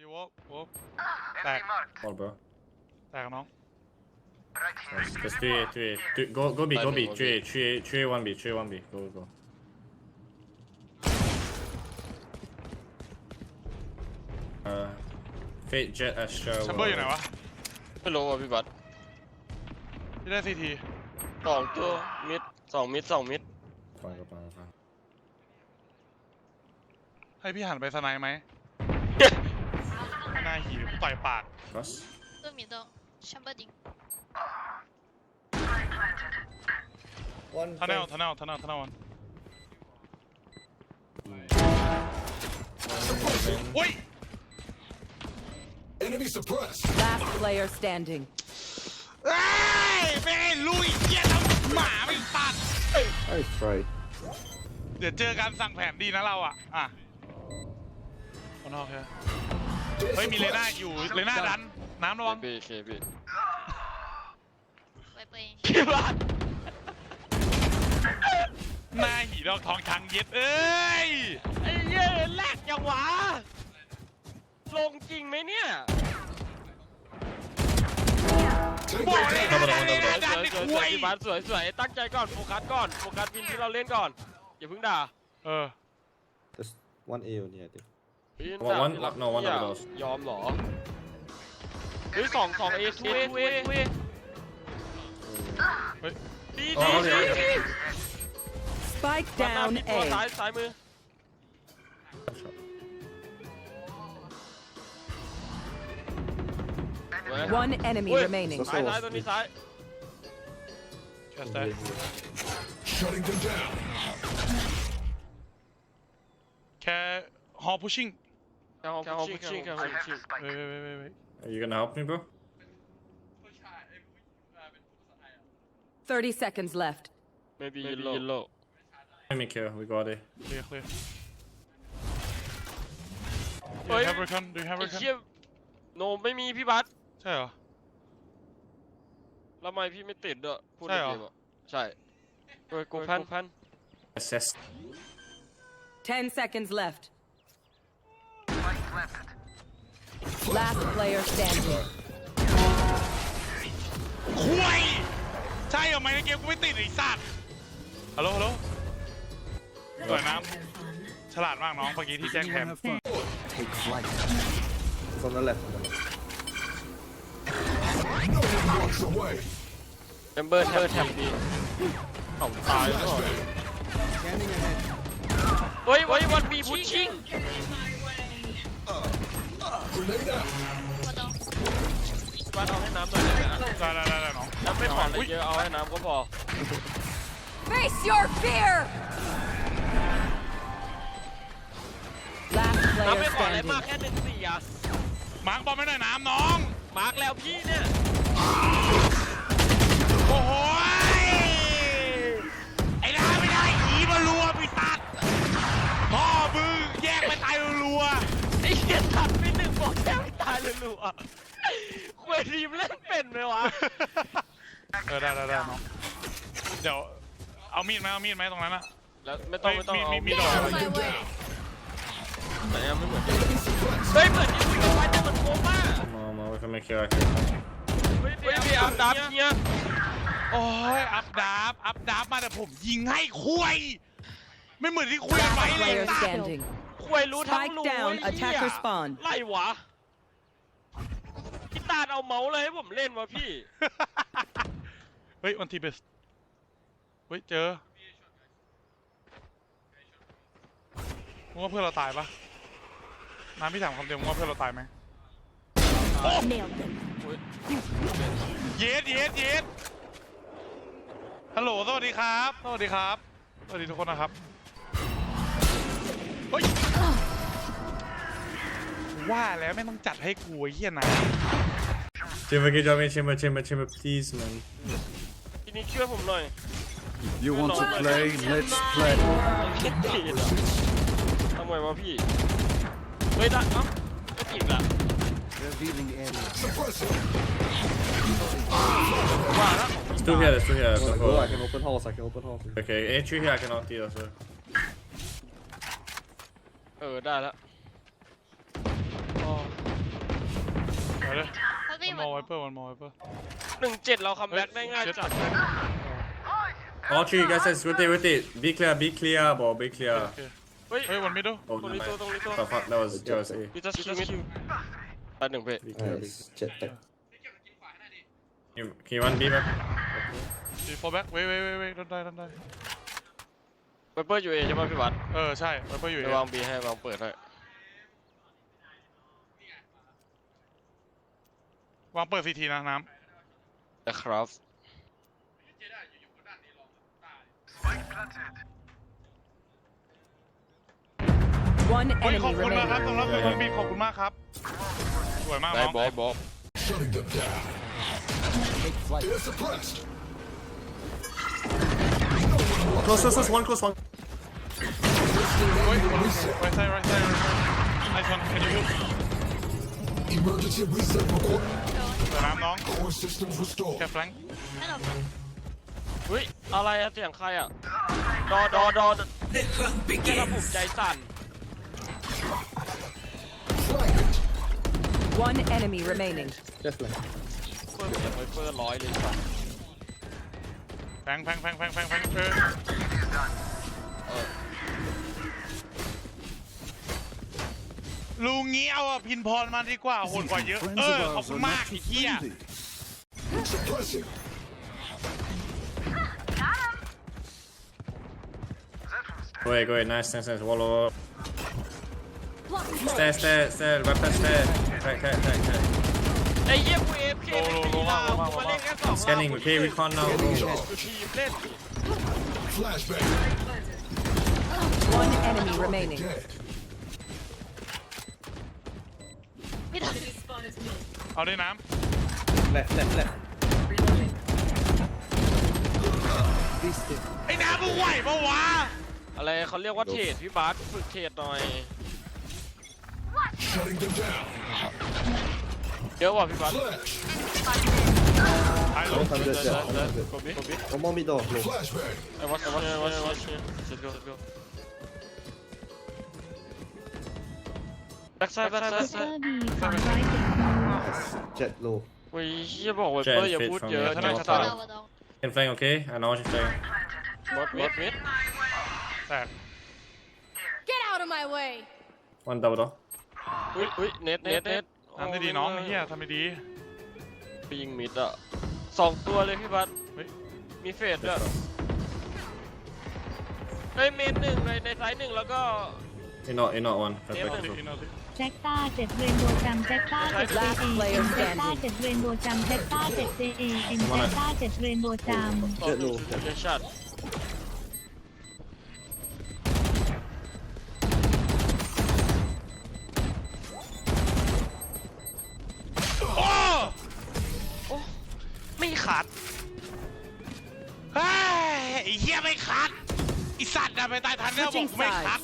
ดีวอฟวอฟแตก All bro. แตกน้อง Nice. There's 3A, 3A. Th- Go, go B, go B. 3A, 3A, 3A, 1B, 3A, 1B. Go, go, go. Uh, Fate, Jet, Astra. แชมเบอร์อยู่ไหนวะไม่รู้ว่ะพี่บัตพี่ได้ซีทีสองตัวมิดสองมิดสองมิด Fine, go, fine, fine. ให้พี่หันไปสไนด์ไหมไม่น่าหิวต่อยปาก Cross. ตัว米的上坡顶， One ทันแนล fence. ทันแนลทันแนลทันแนลวันโอ้ย Enemy suppressed. Last player standing. เอ้ยไม่ให้ลุยเหี้ยทำหมาไม่ตัด Nice try. เดี๋ยวเจอกันสั่งแผนดีนะเราอ่ะ อ่ะข้างนอกแค่ เฮ้ยมีเลน่าอยู่เลน่าดัน น้ำระวังเคบีเคบี喂喂，พี่บัตหน้าหีดอกทองช้างเย็ดเอ้ยไอ้เหี้ยแลกจังหวะลงจริงไหมเนี่ย Take บอก it เลย down. นะเลน่าดันสวยในสวยคุสวยยพี่บัตสวยสวยตั้งใจก่อนโฟกัสก่อนโฟกัสวินที่เราเล่นก่อนอย่าเพิ่งด่าเออ There's one A only, I think. พี่ One- ด่า one- ที่รัก no, one of อย่า those ยอมเหรอเฮ้ยสองสองเอทูเอทูเอทูเอเฮ้ยดีอ๋อดีโอเคดีโอเคดี Spike ด้านหน้า down พี่ตัวซ้าย A. ซ้ายมือ Shot. สวย One enemy Wait. remaining. ซ้ายซ้ายตัวนี้ซ้ายแค่แต่ Shutting them down. แค่ฮ อพุชชิ่งแค่ห้องพุชชิ่งแค่ห้องพุชชิ่งเว้ยเว้ยเว้ยเว้ยเว้ย Are you gonna help me, bro? 30 seconds left. maybe yellow Let me kill. We got it. เคลียร์เคลียร์ Do เฮ้ย you have recon Do you have ไอ้ recon เชี่ยโนไม่มีพี่บัสใช่เหรอ แล้วทำไมพี่ไม่ติดด้วยพูดใช่ในเหรอเกมอะใช่กูกูพันพัน Assess. 10 seconds left. Last player standing. คุยใช่เหรอไม่ในเกมกูไม่ติดไอ้สัตว์ฮัลโหลฮัลโหลสวยน้ำฉลาดมากน้องเมื่อกี้ที่แจ้งแผน It's on the left. On the left. No one walks away. เมมเบอร์แทบแทบดีเขาตายแล้วเหรอเฮ้ยเฮ้ยวันบีพุชชิ่ง Grenade out. 我懂。พี่บัสเอาให้น้ำหน่อยได้ไหมได้ได้ได้ได้น้องน้ำไม่ขออะไรเยอะเอาให้น้ำก็พอ Face your fear! Last น้ำ player ไม่ขออะไร standing. มากแค่หนึ่งสี่อะมาร์กบอลไม่ได้น้ำน้อง มาร์กแล้วพี่เนี่ยายเลยหนูอะคุยทีมเล่นเป็นไหมวะๆเออได้ได้ได้น้องเดี๋ยวเอามีดไหมเอามีดไหมตรงนั้นอะ แล้วไม่ต้องไม่ต้องเอามีมีมีดอก喂喂，แต่ยังไม่เหมือนกันเฮ้ยเหมือนที่คุยกันไว้แต่มันโคม่า Come on, man. We can make it right here. เฮ้ยพี่อาร์มดับเนี่ยโอ้ยอัพดาบอัพดาบมาแต่ผมยิงให้คุย ไม่เหมือนที่คุยกันไว้ Last เลย player สัตว์ standing. คุยรู้ทั้ง Spike รู้ down, ไอ้เหี้ย attacker spawn. ไล่วะพี่ ตาลเอาเมาส์เลยให้ผมเล่นวะพี่ เฮ้ยวันทีเบสเฮ้ยเจอมึงว่าเพื่อนเราตายปะน้ำพี่ถามคำเดียวมึงว่าเพื่อนเราตายไหมเย็ดเย็ดเย็ดฮัลโหล สวัสดีครับ สวัสดีครับ สวัสดีทุกคนนะครับ เฮ้ย ว่าแล้วไม่ต้องจัดให้กูไอ้เหี้ยนะ Chamber, good job, man. Chamber, chamber, chamber. Please, man. ทีนี้ช่วยผมหน่อย You want to play? Let's play. คิดผิดอ่ะทำไมวะพี่ เฮ้ยได้เอ้าก็จริงละ Revealing area. Suppressing. There's two here, there's two here. Wanna Go go? I for can open halls. I can open halls. Okay, A tree here, I can ulti also. เออได้แล้วอ๋อ ไปเลย Probably วัน มอ one ไว more. เปอร์วันมอไวเปอร์หนึ่งเจ็ดเราคัมแบ็กได้ง่ายจัด All three guys, guys, rotate, rotate. Be clear, be clear, bro, be clear. เฮ้ยเฮ้ยวันมิดดู Oh, Tony, never Tony, mind. Tony. Fuck, fuck, that was, that was A. พิทัสคิวตายหนึ่งเพ่ Be clear, be Nice. Jet tech. Can you- Can you run B back? ดีโฟแบ็กเว้ยเว้ยเว้ยเว้ยดันได้ดันได้ไวเปอร์อยู่เอใช่ป่ะพี่วัดเออใช่ไวเปอร์อยู่ไปเอวางบีให้วางเปิดให้ วางเปิดซีทีนะน้นะครับ One ำเฮ้ย ขอบ enemy คุณมากครับ remaining. สำหรับเงินบินขอบคุณมากครับ สวยมากได้น้องบอสบอส Shutting them down. Take flight. They're suppressed. Close, close, close, one, close, one. เฮ้ยไรไซไรไซไอชอนแคนยู Emergency reset required. สวยน้ำน้อง Core systems restored. แค่แฟลง Kind of. เฮ้ยอะไรอะเสียงใครอะดอดอดอแค่ระผมใจสั่น Flag it. One enemy remaining. Just like. เปิดเสียงไวเปอร์ร้อยเลยสั่นแฟงแฟงแฟงแฟงแฟงแฟงเออ ลุงงี้เอาอะพินพรมาดีกว่าโหดกว่าเยอะ Friends เอ of อขอบ ours คุณ are มาก not ไอ้ too เหี้ย friendly. Suppressing. Go ahead, go ahead. Nice, nice, nice. Wall over. Stairs, stairs, stairs. Weapon, stairs. Crack, crack, crack, crack. ไอ้เหี้ยกูเอฟเคไม่ตีลาวกูมาเล่นแค่สอง Scanning. Okay, recon now. Go. กูทีมเล่น Flashbang. One enemy remaining. Dead. เอาด้วยน้ Left, left, left. Be still. ำไอ้น้ำมึงไหวปะวะอะไรเขาเรียกว่าเทรดพี่บาสฝึกเทรดหน่อย Shutting them down. เยอะกว่าพี่บาส Flash. ตายลง100 jet. 100. กดบิกดบิ One more mid door. Low. Flashbang. ไอ้วัชไอ้วัชไอ้วัชเสร็จเร็วเสร็จเร็วแบ็กไซด์แบ็กไซด์แบ็กไซด์ Nice. Jet low. เฮ้ยเฮียบอกไวเปอร์อย่าพูดเยอะ Jet ช fit นะ from ชะตา me. Down, down. Can flank, okay? I know she's flank. มดมิดมิดแตก Get out of my way. One double door. อุ้ยอุ้ยเน็ตเน็ตเน็ตทำได้ดีน้องไอ้เหี้ยทำได้ดีไปยิงมิดอะสองตัวเลยพี่บัสเฮ้ยมีเฟสด้วยเฮ้ยเมนหนึ่งในในไซส์หนึ่งแล้วก็ You know, you know one. Crack, เดี๋ยว crack, ดิ crack. อินโนดิแจ็คต้าเจ็ดเรนโบว์จำแจ็คต้าเจ็ดเจ Last เอ player แจ็คต้า standing. เจ็ดเรนโบว์จำแจ็คต้าเจ็ดเจเอเอ็นแจ็คต้าเจ็ดเรนโบว์จำต่อดูเดชัดโอ้ไม่ขาดเฮ้ยไอ้เหี้ยไม่คัดไอีสัตว์อะไปตายทันเนี่ยบอกกูไม่คัด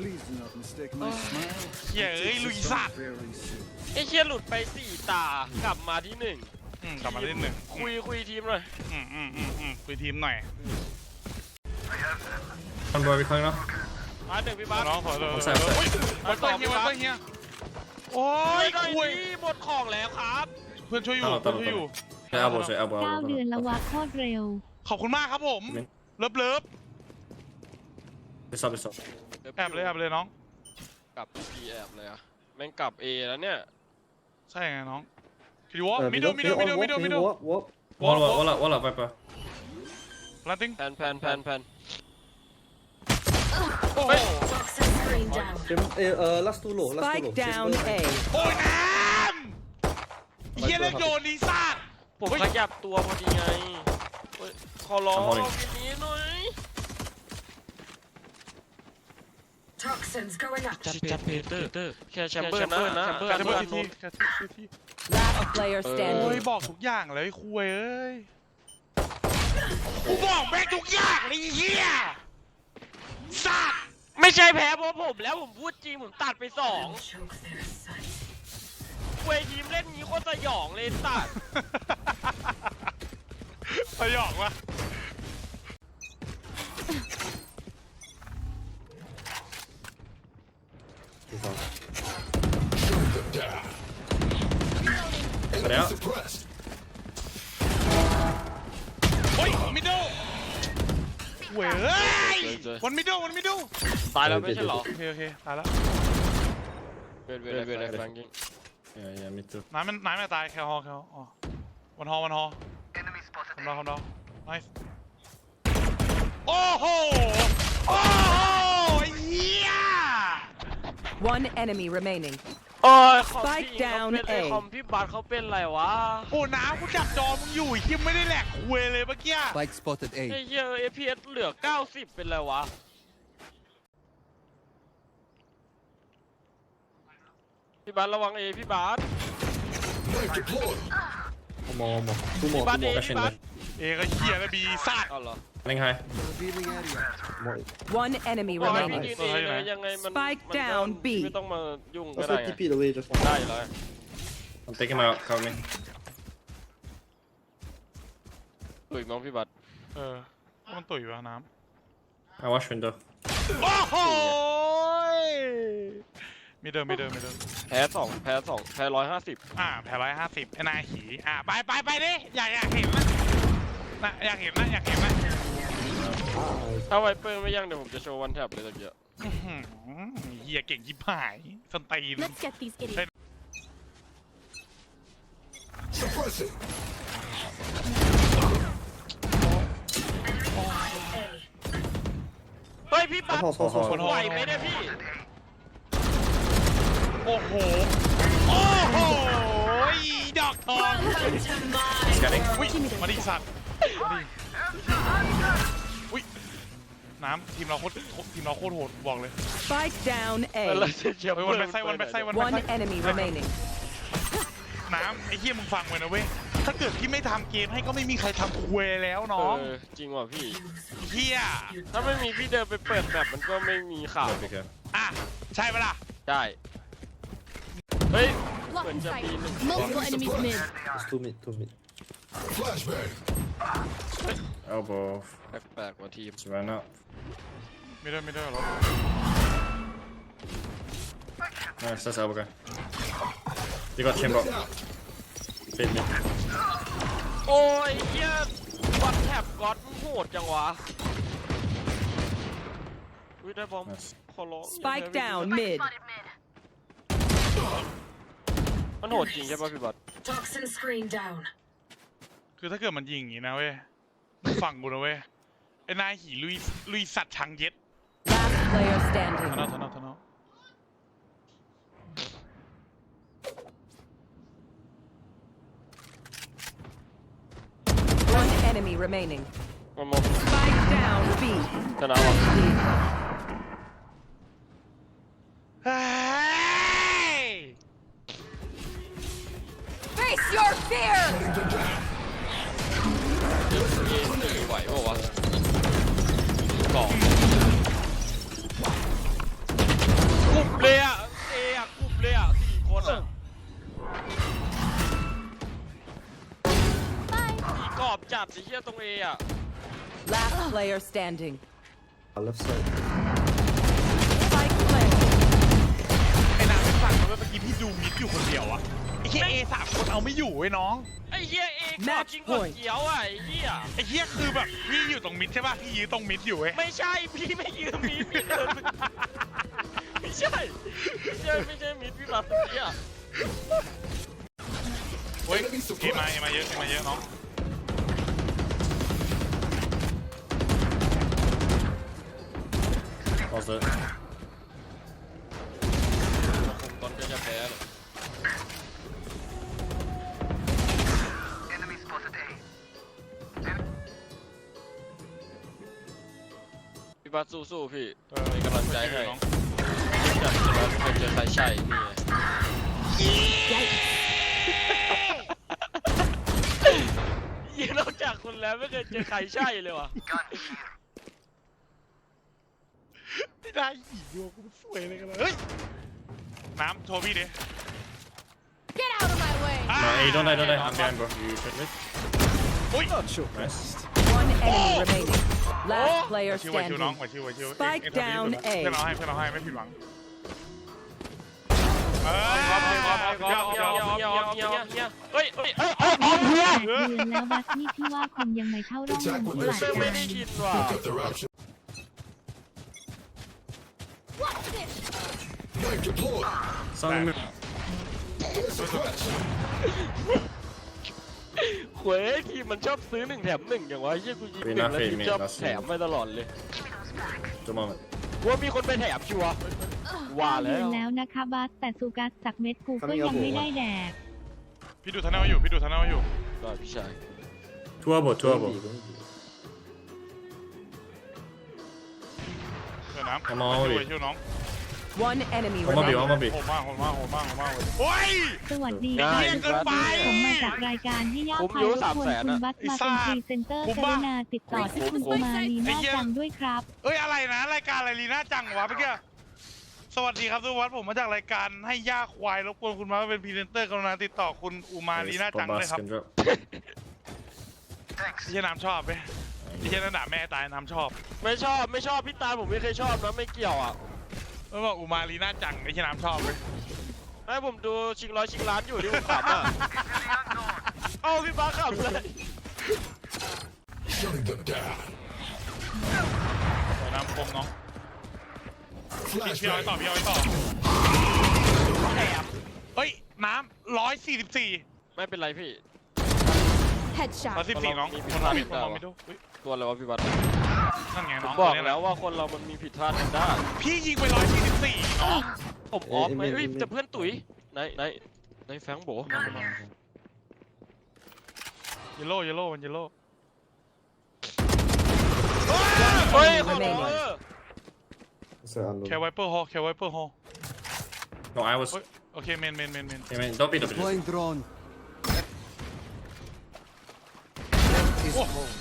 Please do not mistake my smile. เหี้ยเอ้ยลุยสัตว์ Very soon. ไอ้เชี่ยหลุดไปสี่ตากลับมาที่หนึ่งอืมกลับมาเล่นหนึ่งคุยคุยทีมหน่อยอืมอืมอืมอืมคุยทีมหน่อย One boy, recon now. มาหนึ่งพี่บัสน้องขอเลยผมใส่ผมใส่โอ้ยไวเปอร์เฮียไวเปอร์เฮียโอ้ยไม่ได้คุยที่หมดของแล้วครับเพื่อนช่วยอยู่ตลอดเพื่อนช่วยอยู่ Say elbow, say elbow, เก้า elbow. เดือน elbow. ละวะโคตรเร็ว ขอบคุณมากครับผม เลิฟเลิฟ This up, this up. แอบเลยแอบเลยน้อง กลับพีแอบเลยอะแม่งกลับเอแล้วเนี่ยใช่ไงน้องคิดว่า Uh, มิดเดิล middle, มิดเดิล middle, มิดเดิล on มิด walk, เดิล middle, walk, walk. Wall up, wall up, wall up, Viper. ลันติ้งแพนแพนแพนแพน โอ้โห Tim, eh, uh, last two low, last two Spike low. down Simple. A. โอ้ยน้ำเฮียเล่นโยนดีซ่าผมขยับตัวพอดีไงเฮ้ยขอร้องเอาดิ ทีนี้หน่อย Toxins going up. จัดจัดเพเตอร์แค่แชมเบอร์นะแชมเบอร์แคทนะเบอร์ทีทีแคทเบอร์ที Last player โอ้ย standing. บอกทุกอย่างเลยคุยเอ้ยกูบอกแม่งทุกอย่างเลยไอ้เฮียสัตว์ไม่ใช่แพ้เพราะผมแล้วผมพูดจริงผมตัดไปสอง Choke their sight. เวทีมเล่นนี้โคตรสยองเลยตัดสยองวะ Shutting them down. Put out. Suppressed. โอ้ยมิดเดิลเว้ยเจอวันมิดเดิลวันมิดเดิลตายแล้วไม่ใช่เหรอโอเคโอเคตายแล้วเวทเวทเวทแฟงกิ้ง Yeah, yeah, me too. น้ำมันน้ำไม่ตายแค่ฮอแค่ฮออ๋อวันฮอวันฮอคำดาวคำดาว nice โอ้โหโอ้โหไอ้เหี้ย One enemy remaining. โอ้ยคอม Spike พี่เขา down เป็นไอ้ A คอมพี่บัตเขาเป็นไรวะโอ้น้ำกูจับจอมึงอยู่ไอ้เหี้ยไม่ได้แหลกคุยเลยเมื่อกี้ Spike spotted ไอ้ A. เหี้ย FPS เหลือ 90 เป็นไรวะ พี่บัตระวังเอพี่บัต Knife deployed. One more, one more. Two พี่ more, บัต two เอ more. พี่บัตเอก็เหี้ยแล้วบีสัตว์เอาเหรอ Running high. Revealing area. More. One enemy บอกให้พี่ remaining. ยืนเองเลยยังไงมัน Spike มันก็ down B ไม่ต้องมายุ่งก็ That's ได้ why ไง TP the way just one. ได้เลย I'm taking him out. Cover me. ตุ๋ยมั้งพี่บัตเออมันตุ๋ยวะน้ I watch window. ำโอ้โหมิดเดิลมิดเดิลมิดเดิลแพ้สองแพ้สองแพ้ร้อยห้าสิบอ่าแพ้ร้อยห้าสิบไอ้นายหีอ่าไปไปไปดิอยากอยากเห็นนะนะอยากเห็นนะอยากเห็นนะ ถ้าไวเปอร์ไม่ยังเดี๋ยวผมจะโชว์วันแท็บเลยตะเกียบอื้อหือเหี้ยเก่งยิบหายสนตีน Let's get these idiots. Suppressing. เฮ้ยพี่บัต Hold, hold, hold, hold. ไหวไหมเนี่ยพี่ โอ้โห โอ้โหดอกทอง Scanning. อุ้ยมาดิสัตว์มาดิอุ้ย น้ำทีมเราโคตรทีมเราโคตรโหดบอกเลย Spike down แล้ว A. จะเชียร์เฮ้ยวันไปไส้วันไปไส้วันไป One ไส้ enemy remaining. น้ำไอ้เหี้ยมึงฟังไว้นะเว้ยถ้าเกิดพี่ไม่ทำเกมให้ก็ไม่มีใครทำคุยแล้วเอน้องอจริงว่ะพี่ เหี้ยถ้าไม่มีพี่เดินไปเปิดแบบมันก็ไม่มีข่าว Be careful. อะใช่ปะล่ะได้ เฮ้ย Lock เหมือน in จะ sight. มีหนึ่ง Multiple enemies mid. It's two mid, two mid. Flashbang. Elbow. แปลกๆว่าทีม Just ran up. ไม่ได้ไม่ได้หรอก Nice, that's elbow guy. You got chamber. Feed me. โอ้ยเหี้ยวันแท็บก๊อตมันโหดจังวะอุ้ยได้บอม Nice. ขอร้อง Spike down mid. มันโหดจริงใช่ป่ะพี่บัต Toxin screen down. คือถ้าเกิดมันยิงอย่างนี้นะเว้ย ฟังกูนะเว้ยไอ้นายหีลุยลุยสัตว์ชังเย็ด Last player ท standing. นอทนอทนอ One enemy remaining. มันมอง Spike down B. ชนะว่ะ เฮ้ย สองกุบเลยอะเออะกุบเลยอะสี่คนอะสี่กรอบจัดไอ้เหี้ยตรงเออะ Last player standing. Uh, left side. Spike planted. ไอ้นายไม่ฟังนะเว้ยเมื่อกี้พี่ดูมิดอยู่คนเดียวอะ ไอ้เหี้ยเอสามคนเอาไม่อยู่เว้ยน้องไอ้เหี้ยเอกรอบจริงกดเขียวอะไอ้เหี้ยไอ้เหี้ยคือแบบพี่อยู่ตรงมิดใช่ป่ะพี่ยืนตรงมิดอยู่เว้ยไม่ใช่พี่ไม่ยืมมีดพี่เดินไปไม่ใช่ไม่ใช่ไม่ใช่มิดพี่รับเหี้ยเฮ้ยเอมาเอมาเยอะเอมาเยอะน้อง How's that? ต บัสสู้ๆพี่เออเป็นกำลังใจให้น้องอยากจะมาเคยเจอใครใช่นี่ไงยี่นอกจากคุณแล้วไม่เคยเจอใครใช่เลยว่ะไม่ได้หีโยกูสวยเลยกันเลยเฮ้ยน้ำโทรพี่ดิ Get out of my way. Ah! No, hey, don't die, don't die. I'm behind, bro. You check this. อุ้ย Nice. One enemy remaining. Last player ชิวไว้ชิวน้อง standing. ไว้ชิวไว้ชิว Spike เอ็งเอ็ง down เอ็ง A เพื่อนเราให้เพื่อนเราให้ไม่ผิดหวังเอ้ยยอมยอมยอมยอมยอมเฮียเฮ้ยเฮ้ยเฮ้ยเฮ้ยเฮ้ยเฮียเดือนแล้วบัสนี่พี่ว่าคงยังไม่เข้าร่อง Attack ห with มู their หลาย ไม่กัได้นยินว่ะ Look at their options. Knife deployed. Sound mid. Suppress. หวยทีมมันชอบซื้อหนึ่งแถมหนึ่งอย่างวะเฮียกูยิงหนึ่งแล้วทีมชอบแถมไปตลอดเลย Two moment. ว่ามีคนไปแถมชัวร์ว่าแล้เดือนว แล้วนะคะบัสแต่ซูกัสสักเม็ดกูก็ยังไม่ได้แดก พี่ดูทันเนลอยู่ พี่ดูทันเนลอยู่ ได้พี่ชาย Two elbow, two elbow. เดี๋ยวน้ำ Come on, ช่วย Oli. ช่วยน้อง One enemy One more B, remaining. one more B. โหดมากโหดมากโหดมากโหดมากโอ้ย สวัสดีง่ายเรียกเกินไปผมมาจากรายการให้ย่าผมพาอยู่รบสามกวนแสนคุณอะบัสมาเป็นพรีเซนเตอร์คุ้มกปะรุณาติดต่อที่คุณกุมารีน่าจังด้วยครับ เอ้ยอะไรนะ รายการอะไรลีน่าจังวะเมื่อกี้สวัสดีครับทุกวัดผมมาจากรายการให้ย่าควายรบกวนคุณมาเป็นพรีเซนเตอร์กรุณาติดต่อคุณอุมาลีน่าจังเลยครับ can drop. พี่เชน้ำชอบไหมพี่เชน้ำด่าแม่ตายน้ำชอบ ไม่ชอบไม่ชอบพี่ตาลผมไม่เคยชอบนะไม่เกี่ยวอะ เออบอกอุมาลีน่าจังไอ้เชน้ำชอบเลยให้ผมดูชิงร้อยชิงล้านอยู่ที่ผมขำอะเอ้าพี่บ้าขำเลย Shutting them down. เดี๋ยวน้ำคมน้องพี่พี่เอาไว้ต่อ Flashbang. พี่เอาไว้ต่อแถมเฮ้ย น้ำร้อยสี่สิบสี่ไม่เป็นไรพี่ Headshot ร้อยสิบสี่น้องมีผิคดนพลาเราดไม่คนเราได้วะไม่ดูเฮ้ยตัวอะไรวะพี่บัตร นั่นไงผน้อมงบอกตัวนี้แล้วว่าคนเรามันมีผิดพลาดกันได้พี่ยิงไปร้อยสี่สิบสี่น้องผมออฟไหมเฮ้ยแต่เพื่อนตุ๋ยไหนไหนไหนแฟงโบเยลโล่เยลโล่มันเยลโล่เฮ้ยขอ Remaining โทษ It's an unknown. แคร์ไวเปอร์ฮอลแคร์ไวเปอร์ฮอล No, I was. เฮ้ยโอเคเมนเมนเมนเมน Hey man, don't be the. Deploying drone. Is Oh. home.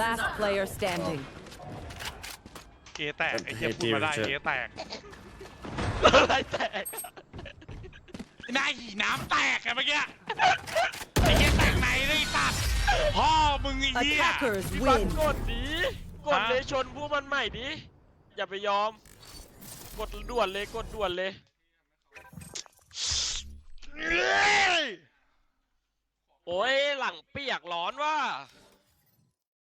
Last player standing. เกแตกไอ้เหี้ยพูดมาได้เกแตกอะไรแตกหน้าหีน้ำแตกอะเมื่อกี้ไอ้เหี้ยแตกไหนเลยไอ้สัตว์พ่อมึงไอ้เหี้ย Attackers พี่บัต win. กดดิกดเลยชนผู้มันใหม่ดิอย่าไปยอม กดด่วนเลยกดด่วนเลย เอ้ยโอ้ยหลังเปียกร้อนว่ะ